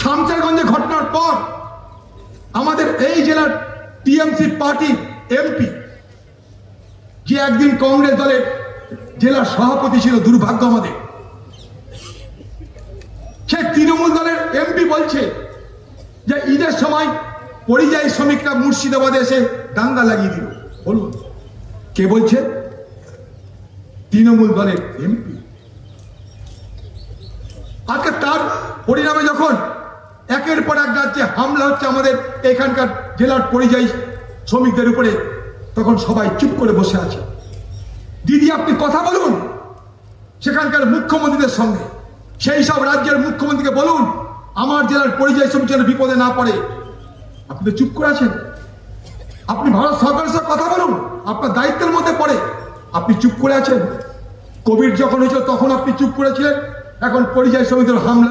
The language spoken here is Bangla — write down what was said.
শামচারগঞ্জে ঘটনার পর আমাদের এই জেলার টিএমসি পার্টি এমপি, যে একদিন কংগ্রেস দলের জেলার সভাপতি ছিল, দুর্ভাগ্য আমাদের। সে তৃণমূল দলের এমপি বলছে যে ঈদের সময় পরিযায়ী শ্রমিকরা মুর্শিদাবাদে এসে দাঙ্গা লাগিয়ে দিল। বলুন, কে বলছে? তৃণমূল দলের এমপি। আজকে তার পরিণামে যখন একের পর এক রাজ্যে হামলা হচ্ছে আমাদের এখানকার জেলার পরিযায়ী শ্রমিকদের উপরে, তখন সবাই চুপ করে বসে আছে। দিদি, আপনি কথা বলুন সেখানকার মুখ্যমন্ত্রীদের সঙ্গে। সেই সব রাজ্যের মুখ্যমন্ত্রীকে বলুন, আমার জেলার পরিযায়ী শ্রমিক যেন বিপদে না পড়ে। আপনি তো চুপ করে আছেন। আপনি ভারত সরকারের সাথে কথা বলুন, আপনার দায়িত্বের মধ্যে পড়ে। আপনি চুপ করে আছেন। কোভিড যখন হয়েছিল, তখন আপনি চুপ করেছিলেন। এখন পরিযায়ী শ্রমিকদের হামলা